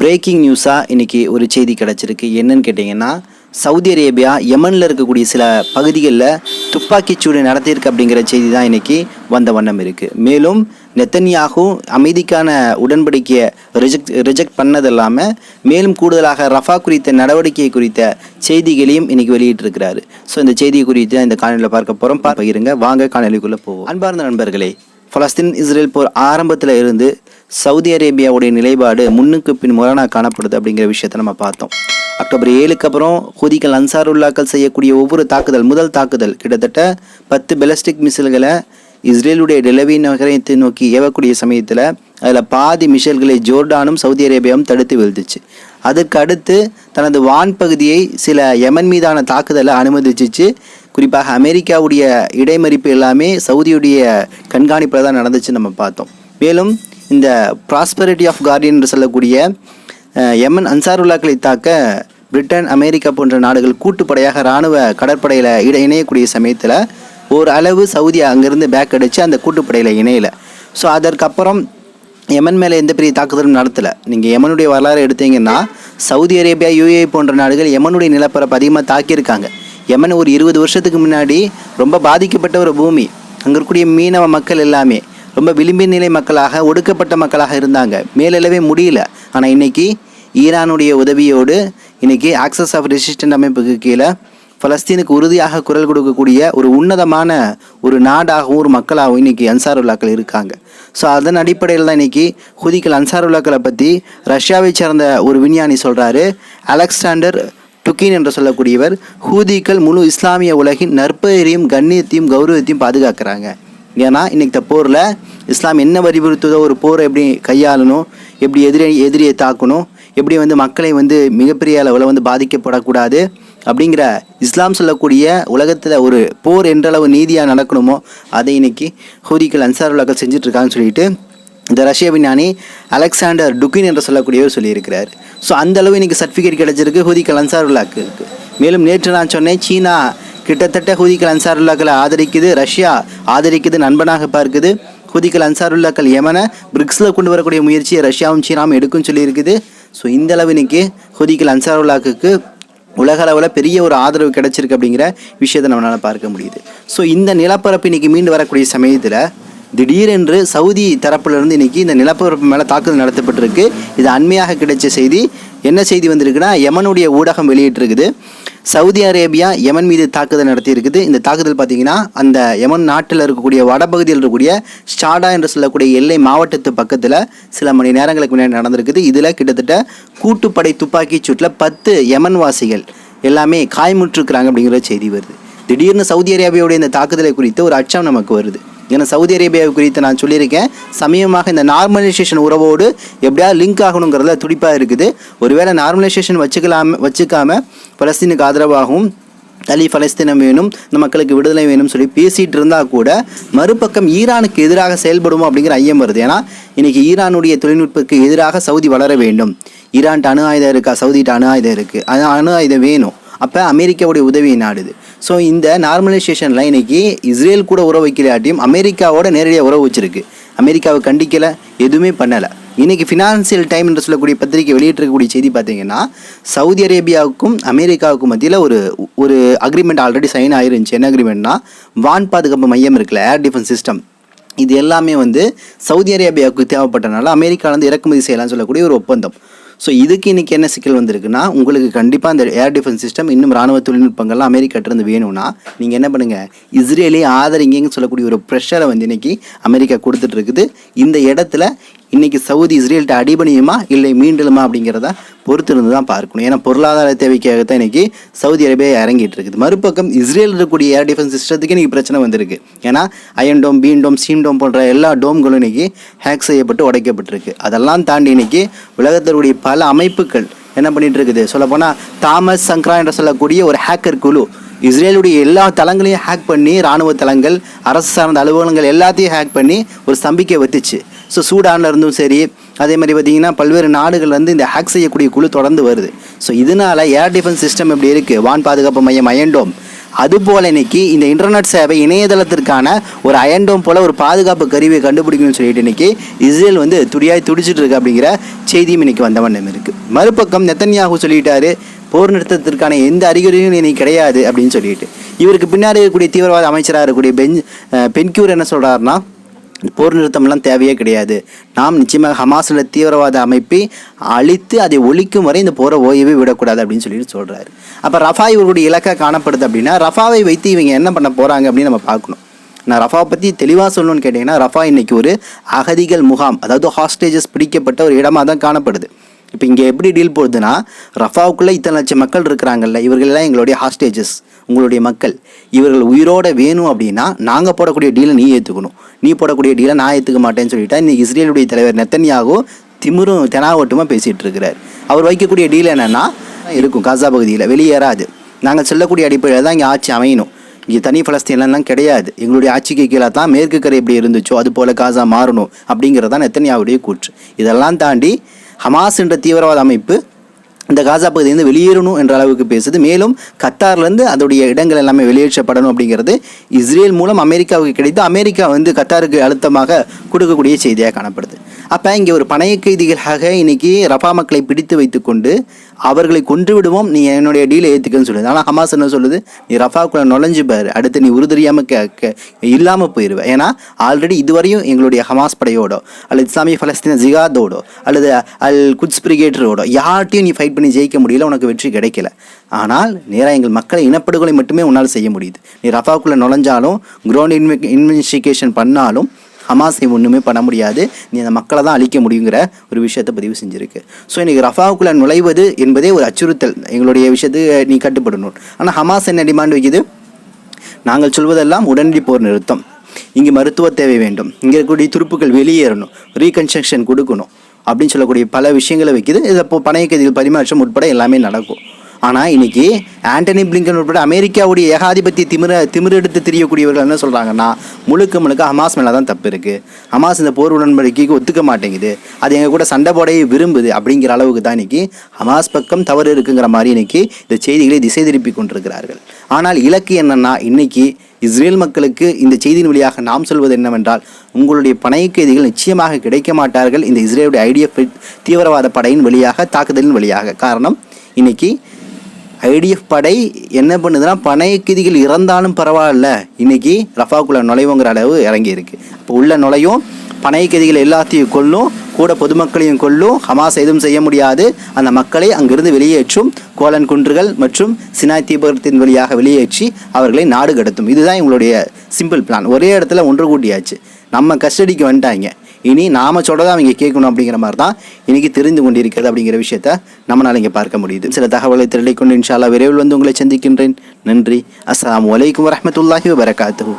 Braking நியூஸாக இன்றைக்கி ஒரு செய்தி கிடச்சிருக்கு. என்னன்னு கேட்டிங்கன்னா சவுதி அரேபியா யமனில் இருக்கக்கூடிய சில பகுதிகளில் துப்பாக்கிச்சூடு நடத்தியிருக்கு அப்படிங்கிற செய்தி தான் இன்றைக்கி வந்த வண்ணம் இருக்குது மேலும் நெத்தன்யாகு அமைதிக்கான உடன்படிக்கையை ரிஜெக்ட் ரிஜெக்ட் பண்ணது இல்லாமல் மேலும் கூடுதலாக ரஃபா குறித்த நடவடிக்கை குறித்த செய்திகளையும் இன்றைக்கி வெளியிட்டிருக்கிறாரு. ஸோ இந்த செய்தி குறித்து தான் இந்த காணொலியில் பார்க்க போகிறோம் பார்ப்பகிருங்க வாங்க காணொலிக்குள்ளே போவோம். அன்பார்ந்த நண்பர்களே பலஸ்தீன் இஸ்ரேல் போர் ஆரம்பத்தில் இருந்து சவுதி அரேபியாவுடைய நிலைப்பாடு முன்னுக்கு பின் முரணாக காணப்படுது அப்படிங்கிற விஷயத்த நம்ம பார்த்தோம். அக்டோபர் ஏழுக்கு அப்புறம் ஹூதிகள் அன்சாருல்லாக்கள் செய்யக்கூடிய ஒவ்வொரு தாக்குதல் முதல் தாக்குதல் கிட்டத்தட்ட பத்து பெலஸ்டிக் மிசில்களை இஸ்ரேலுடைய டெலவி நகரத்தை நோக்கி ஏவக்கூடிய சமயத்தில் அதில் பாதி மிஷல்களை ஜோர்டானும் சவுதி அரேபியாவும் தடுத்து வீழ்த்துச்சு. அதற்கு அடுத்து தனது வான் பகுதியை சில யமன் மீதான தாக்குதலை அனுமதிச்சிச்சு. குறிப்பாக அமெரிக்காவுடைய இடைமறிப்பு எல்லாமே சவுதியுடைய கண்காணிப்பில் தான் நடந்துச்சு நம்ம பார்த்தோம். மேலும் இந்த ப்ராஸ்பரிட்டி ஆஃப் கார்டியன் என்று சொல்லக்கூடிய அஹ், அன்சாருல்லாக்களை தாக்க பிரிட்டன் அமெரிக்கா போன்ற நாடுகள் கூட்டுப்படையாக இராணுவ கடற்படையில் இட இணையக்கூடிய சமயத்தில் ஒரு அளவு சவுதி அங்கேருந்து பேக் அடித்து அந்த கூட்டுப்படையில் இணையலை. ஸோ அதற்கப்புறம் எமன் மேலே எந்த பெரிய தாக்குதலும் நடத்தலை. நீங்கள் எமனுடைய வரலாறு எடுத்தீங்கன்னா சவுதி அரேபியா யூஏ போன்ற நாடுகள் எமனுடைய நிலப்பரப்பு அதிகமாக தாக்கியிருக்காங்க. எமன் ஒரு இருபது வருஷத்துக்கு முன்னாடி ரொம்ப பாதிக்கப்பட்ட ஒரு பூமி. அங்கே இருக்கக்கூடிய மீனவ மக்கள் எல்லாமே ரொம்ப விளிம்பின் நிலை மக்களாக ஒடுக்கப்பட்ட மக்களாக இருந்தாங்க. மேலெழவே முடியல. ஆனால் இன்னைக்கு ஈரானுடைய உதவியோடு இன்னைக்கு ஆக்சஸ் ஆஃப் ரெசிஸ்டன்ட் அமைப்புக்கு கீழே பலஸ்தீனுக்கு உறுதியாக குரல் கொடுக்கக்கூடிய ஒரு உன்னதமான ஒரு நாடாகவும் ஒரு மக்களாகவும் இன்னைக்கு அன்சாருல்லாக்கள் இருக்காங்க. ஸோ அதன் அடிப்படையில் தான் இன்னைக்கு ஹுதிகள் அன்சாருல்லாக்களை பற்றி ரஷ்யாவை சேர்ந்த ஒரு விஞ்ஞானி சொல்கிறாரு அலெக்சாண்டர் டுக்கின் என்று சொல்லக்கூடியவர். ஹூதிக்கள் முழு இஸ்லாமிய உலகின் நற்பெயரையும் கண்ணியத்தையும் கௌரவத்தையும் பாதுகாக்கிறாங்க. ஏன்னா இன்னைக்கு போரில் இஸ்லாம் என்ன வலியுறுத்துதோ ஒரு போரை எப்படி கையாளணும் எப்படி எதிரி எதிரியை தாக்கணும் எப்படி வந்து மக்களை வந்து மிகப்பெரிய அளவில் வந்து பாதிக்கப்படக்கூடாது அப்படிங்கிற இஸ்லாம் சொல்லக்கூடிய உலகத்தில் ஒரு போர் என்றளவு நீதியாக நடக்கணுமோ அதை இன்னைக்கு ஹூதிகள் அன்சாருல்லாக்கள் செஞ்சுட்டு செஞ்சிட்ருக்காங்கன்னு சொல்லிட்டு இந்த ரஷ்ய விஞ்ஞானி அலெக்சாண்டர் டுக்கின் என்று சொல்லக்கூடியவர் சொல்லியிருக்கிறார். ஸோ அந்த அளவு சர்டிஃபிகேட் கிடைச்சிருக்கு ஹூதிகள் அன்சாருல்லாக்கு இருக்கு மேலும் நேற்று நான் சொன்னேன் சீனா கிட்டத்தட்ட ஹூதிகள் அன்சாருல்லாக்களை ஆதரிக்குது ரஷ்யா ஆதரிக்குது நண்பனாக பார்க்குது. ஹுதிகள் அன்சாருல்லாக்கள் யமனை பிரிக்ஸில் கொண்டு வரக்கூடிய முயற்சியை ரஷ்யாவும் சீனாவும் எடுக்கும்னு சொல்லியிருக்குது. ஸோ இந்த அளவு இன்னைக்கு ஹுதிகள் அன்சாருல்லாக்கு உலக அளவில் பெரிய ஒரு ஆதரவு கிடைச்சிருக்கு அப்படிங்கிற விஷயத்தை நம்மளால் பார்க்க முடியுது. ஸோ இந்த நிலப்பரப்பு இன்னைக்கு மீண்டு வரக்கூடிய சமயத்தில் திடீரென்று சவுதி தரப்பிலிருந்து இன்னைக்கு இந்த நிலப்பரப்பு மேலே தாக்குதல் நடத்தப்பட்டிருக்கு. இது அண்மையாக கிடைச்ச செய்தி. என்ன செய்தி வந்திருக்குன்னா யமனுடைய ஊடகம் வெளியிட்டிருக்குது. சவுதி அரேபியா யமன் மீது தாக்குதல் நடத்தியிருக்குது. இந்த தாக்குதல் பார்த்தீங்கன்னா அந்த யமன் நாட்டில் இருக்கக்கூடிய வடபகுதியில் இருக்கக்கூடிய ஸ்டாடா என்று சொல்லக்கூடிய எல்லை மாவட்டத்து பக்கத்தில் சில மணி நேரங்களுக்கு முன்னாடி நடந்திருக்குது. இதில் கிட்டத்தட்ட கூட்டுப்படை துப்பாக்கிச் சூட்டில் பத்து யமன் வாசிகள் எல்லாமே காயமுற்றிருக்கிறாங்க அப்படிங்கிற செய்தி வருது. திடீர்னு சவுதி அரேபியாவுடைய இந்த தாக்குதலை குறித்து ஒரு அச்சம் நமக்கு வருது. ஏன்னா சவுதி அரேபியா குறித்து நான் சொல்லியிருக்கேன். சமயமாக இந்த நார்மலைசேஷன் உறவோடு எப்படியாவது லிங்க் ஆகணுங்கிறதுல துடிப்பாக இருக்குது. ஒருவேளை நார்மலைசேஷன் வச்சுக்கலாம் வச்சுக்காம பலஸ்தீனுக்கு ஆதரவாகவும் தலி பலஸ்தீனம் வேணும் இந்த மக்களுக்கு விடுதலை வேணும்னு சொல்லி பேசிகிட்டு இருந்தால் கூட மறுபக்கம் ஈரானுக்கு எதிராக செயல்படுமோ அப்படிங்கிற ஐயம் வருது. ஏன்னா இன்றைக்கி ஈரானுடைய தொழில்நுட்பத்துக்கு எதிராக சவுதி வளர வேண்டும். ஈரான்ட்டு அணு ஆயுதம் இருக்கா? சவுதிட்டு அணு ஆயுதம் இருக்குது அது அணு ஆயுதம் வேணும். அப்போ அமெரிக்காவுடைய உதவியை நாடுது ஸோ இந்த நார்மலைசேஷனில் இன்னைக்கு இஸ்ரேல் கூட உறவு வைக்கலாட்டியும் அமெரிக்காவோட நேரடியாக உறவு வச்சிருக்கு. அமெரிக்காவை கண்டிக்கலை எதுவுமே பண்ணலை. இன்றைக்கி ஃபினான்சியல் டைம் என்று சொல்லக்கூடிய பத்திரிகை வெளியிட்டிருக்கக்கூடிய செய்தி பார்த்தீங்கன்னா சவுதி அரேபியாவுக்கும் அமெரிக்காவுக்கும் மத்தியில் ஒரு ஒரு அக்ரிமெண்ட் ஆல்ரெடி சைன் ஆயிருந்துச்சு. என்ன அக்ரிமெண்ட்னா வான் பாதுகாப்பு மையம் இருக்குல்ல ஏர் டிஃபென்ஸ் சிஸ்டம் இது எல்லாமே வந்து சவுதி அரேபியாவுக்கு தேவைப்பட்டனால அமெரிக்காவிலேருந்து இறக்குமதி செய்யலாம்னு சொல்லக்கூடிய ஒரு ஒப்பந்தம். ஸோ இதுக்கு இன்னைக்கு என்ன சிக்கல் வந்திருக்குன்னா உங்களுக்கு கண்டிப்பாக அந்த ஏர் டிஃபென்ஸ் சிஸ்டம் இன்னும் ராணுவ தொழில்நுட்பங்கள்லாம் அமெரிக்காட்டிருந்து வேணும்னா நீங்கள் என்ன பண்ணுங்கள் இஸ்ரேலே ஆதரிங்கன்னு சொல்லக்கூடிய ஒரு ப்ரெஷரை வந்து இன்றைக்கி அமெரிக்கா கொடுத்துட்ருக்குது இந்த இடத்துல இன்னைக்கு சவுதி இஸ்ரேல்கிட்ட அடிபணியுமா இல்லை மீண்டலுமா அப்படிங்கிறத பொறுத்து இருந்து தான் பார்க்கணும். ஏன்னா பொருளாதார தேவைக்காக தான் இன்னைக்கு சவுதி அரேபியா இறங்கிட்டு இருக்குது. மறுபக்கம் இஸ்ரேல் இருக்கக்கூடிய ஏர் டிஃபென்ஸ் சிஸ்டத்துக்கு இன்னைக்கு பிரச்சனை வந்திருக்கு. ஏன்னா அயன் டோம் பீன் டோம் சீம் டோம் போன்ற எல்லா டோம்களும் இன்னைக்கு ஹேக் செய்யப்பட்டு உடைக்கப்பட்டிருக்கு. அதெல்லாம் தாண்டி இன்னைக்கு உலகத்தினுடைய பல அமைப்புகள் என்ன பண்ணிட்டு இருக்குது? சொல்லப்போனால் தாமஸ் சங்க்ரா என்று சொல்லக்கூடிய ஒரு ஹேக்கர் குழு இஸ்ரேலுடைய எல்லா தளங்களையும் ஹேக் பண்ணி இராணுவ தளங்கள் அரசு சார்ந்த அலுவலகங்கள் எல்லாத்தையும் ஹேக் பண்ணி ஒரு சம்பிக்கை வத்துச்சு. ஸோ சூடானில் இருந்தும் சரி அதே மாதிரி பார்த்தீங்கன்னா பல்வேறு நாடுகள்லேருந்து இந்த ஹேக் செய்யக்கூடிய குழு தொடர்ந்து வருது. ஸோ இதனால ஏர் டிஃபென்ஸ் சிஸ்டம் எப்படி இருக்குது வான் பாதுகாப்பு மையம் அயண்டோம் அதுபோல் இன்றைக்கி இந்த இன்டர்நெட் சேவை இணையதளத்திற்கான ஒரு அயண்டோம் போல் ஒரு பாதுகாப்பு கருவியை கண்டுபிடிக்கணும்னு சொல்லிட்டு இன்றைக்கி இஸ்ரேல் வந்து துடியாய் துடிச்சிட்டு இருக்கு அப்படிங்கிற செய்தியும் இன்னைக்கு வந்த வண்ணம் இருக்குது மறுபக்கம் நெத்தன்யாகு சொல்லிட்டாரு போர் நிறுத்தத்திற்கான எந்த அறிகுறியும் இன்னைக்கு கிடையாது அப்படின்னு சொல்லிட்டு. இவருக்கு பின்னாடி இருக்கக்கூடிய தீவிரவாத அமைச்சராக இருக்கக்கூடிய பென் அஹ் பென்க்யூர் என்ன சொல்கிறாருன்னா போர் நிறுத்தம்லாம் தேவையே கிடையாது. நாம் நிச்சயமாக ஹமாஸில் தீவிரவாத அமைப்பை அழித்து அதை ஒழிக்கும் வரை இந்த போரை ஓய்வே விடக்கூடாது அப்படின்னு சொல்லிட்டு சொல்கிறாரு அப்போ ரஃபா இவர்களுடைய இலக்கா காணப்படுது அப்படின்னா ரஃபாவை வைத்து இவங்க என்ன பண்ண போகிறாங்க அப்படின்னு நம்ம பார்க்கணும். நான் ரஃபா பற்றி தெளிவாக சொல்லணும்னு கேட்டிங்கன்னா ரஃபா இன்றைக்கி ஒரு அகதிகள் முகாம் அதாவது ஹாஸ்டேஜஸ் பிடிக்கப்பட்ட ஒரு இடமாக தான் காணப்படுது. இப்போ இங்கே எப்படி டீல் போகுதுன்னா ரஃபாவுக்குள்ளே இத்தனை லட்சம் மக்கள் இருக்கிறாங்கல்ல இவர்களெல்லாம் எங்களுடைய ஹாஸ்டேஜஸ் உங்களுடைய மக்கள். இவர்கள் உயிரோட வேணும் அப்படின்னா நாங்கள் போடக்கூடிய டீலை நீ ஏற்றுக்கணும் நீ போடக்கூடிய டீலை நான் ஏற்றுக்க மாட்டேன்னு சொல்லிட்டா இன்னைக்கு இஸ்ரேலுடைய தலைவர் நெத்தன்யாகு திமிரும் தெனாவட்டமாக பேசிகிட்டு இருக்கிறார். அவர் வைக்கக்கூடிய டீல் என்னென்னா இருக்கும் காசா பகுதியில் வெளியேறாது. நாங்கள் சொல்லக்கூடிய அடிப்படையில் தான் இங்கே ஆட்சி அமையணும். இங்கே தனி பலஸ்தீன்லாம் கிடையாது. எங்களுடைய ஆட்சிக்கு கீழே தான் மேற்கு கரை எப்படி இருந்துச்சோ அது போல காசா மாறணும் அப்படிங்கிறது தான் நெத்தன்யாவுடைய கூற்று. இதெல்லாம் தாண்டி ஹமாஸ் என்ற தீவிரவாத அமைப்பு இந்த காசா பகுதியிலேருந்து வெளியேறணும் என்ற அளவுக்கு பேசுது. மேலும் கத்தார்லேருந்து அதோடைய இடங்கள் எல்லாமே வெளியேற்றப்படணும் அப்படிங்கிறது இஸ்ரேல் மூலம் அமெரிக்காவுக்கு கிடைத்து அமெரிக்கா வந்து கத்தாருக்கு அழுத்தமாக கொடுக்கக்கூடிய செய்தியாக காணப்படுது. அப்போ இங்கே ஒரு பணைய கைதிகளாக இன்றைக்கி ரஃபா மக்களை பிடித்து வைத்துக்கொண்டு அவர்களை கொன்று விடுவோம் நீ என்னுடைய டீலை ஏற்றுக்கன்னு சொல்லுது. ஆனால் ஹமாஸ் என்ன சொல்லுது? நீ ரஃபாக்குள்ளே நுழைஞ்சு பாரு அடுத்து நீ உறுதியாமல் கே இல்லாமல் போயிடுவேன் ஏன்னா ஆல்ரெடி இதுவரையும் எங்களுடைய ஹமாஸ் படையோடோ அல்லது இஸ்லாமிய பலஸ்தீன ஜிகாதோடோ அல்லது அல் குட்ஸ் பிரிகேட்டரோட யார்ட்டையும் நீ ஃபைட் நீ ஜெயிக்க முடியல உனக்கு வெற்றி கிடைக்கல. ஆனால் நேராக எங்கள் மக்களை இனப்படுகொலை மட்டுமே உன்னால் செய்ய முடியுது. நீ ரஃபாவுக்குள்ளே நுழைஞ்சாலும் க்ரௌண்ட் இன்வெ இன்வெஸ்டிகேஷன் பண்ணாலும் ஹமாஸை ஒன்றுமே பண்ண முடியாது. நீ அந்த மக்களை தான் அழிக்க முடியுங்கிற ஒரு விஷயத்தை பதிவு செஞ்சுருக்கு. ஸோ இன்றைக்கி ரஃபாவுக்குள்ளே நுழைவது என்பதே ஒரு அச்சுறுத்தல். எங்களுடைய விஷயத்தை நீ கட்டுப்படணும். ஆனால் ஹமாஸ் என்ன டிமாண்ட் வைக்குது? நாங்கள் சொல்வதெல்லாம் உடனடி போர் நிறுத்தம். இங்கே மருத்துவ தேவை வேண்டும். இங்கே இருக்கக்கூடிய துருப்புகள் வெளியேறணும். ரீகன்ஸ்ட்ரக்ஷன் கொடுக்கணும். அப்படின்னு சொல்லக்கூடிய பல விஷயங்களை வைக்குது. இதை இப்போ பணையக்கதிகள் பரிமாற்றம் உட்பட எல்லாமே நடக்கும். ஆனால் இன்னைக்கு ஆண்டனி பிளிங்கன் உட்பட அமெரிக்காவுடைய ஏகாதிபத்திய திமிர திமிரெடுத்து தெரியக்கூடியவர்கள் என்ன சொல்கிறாங்கன்னா முழுக்க முழுக்க ஹமாஸ் மேலே தான் தப்பு இருக்குது ஹமாஸ் இந்த போர் உடன்படிக்கைக்கு ஒத்துக்க மாட்டேங்குது. அது எங்கள் கூட சண்டை போடையை விரும்புது அப்படிங்கிற அளவுக்கு தான் இன்னைக்கு ஹமாஸ் பக்கம் தவறு இருக்குங்கிற மாதிரி இன்னைக்கு இந்த செய்திகளை திசை திருப்பி கொண்டிருக்கிறார்கள். ஆனால் இலக்கு என்னென்னா இன்றைக்கி இஸ்ரேல் மக்களுக்கு இந்த செய்தியின் வழியாக நாம் சொல்வது என்னவென்றால் உங்களுடைய பணைய கைதிகள் நிச்சயமாக கிடைக்க மாட்டார்கள் இந்த இஸ்ரேலுடைய ஐடிஎஃப் தீவிரவாத படையின் வழியாக தாக்குதலின் வழியாக. காரணம் இன்னைக்கு ஐடிஎஃப் படை என்ன பண்ணுதுன்னா பணைய கைதிகள் இறந்தாலும் பரவாயில்ல. இன்னைக்கு ரஃபாக்குள்ள நுழைவுங்கிற அளவு இறங்கி இருக்கு அப்போ உள்ள நுழையும் பனை கைதிகள் எல்லாத்தையும் கொல்லும் கூட பொதுமக்களையும் கொல்லும் ஹமாஸ் எதுவும் செய்ய முடியாது. அந்த மக்களை அங்கிருந்து வெளியேற்றும் கோலன் குன்றுகள் மற்றும் சினாய் தீபகத்தின் வழியாக வெளியேற்றி அவர்களை நாடு கடத்தும். இதுதான் எங்களுடைய சிம்பிள் பிளான் ஒரே இடத்துல ஒன்று கூட்டியாச்சு. நம்ம கஸ்டடிக்கு வந்துட்டாங்க. இனி நாம சொல்கிறத அவங்க கேட்கணும் அப்படிங்கிற மாதிரி தான் இன்னைக்கு தெரிந்து கொண்டிருக்கிறது அப்படிங்கிற விஷயத்த நம்மளால் இங்கே பார்க்க முடியுது. சில தகவலை திரளிக்கொண்டு இன்ஷால்லா விரைவில் வந்து உங்களை சந்திக்கின்றேன். நன்றி. அஸ்லாம் வலைக்கம் வரமத்துல்லாஹி வரகாத்து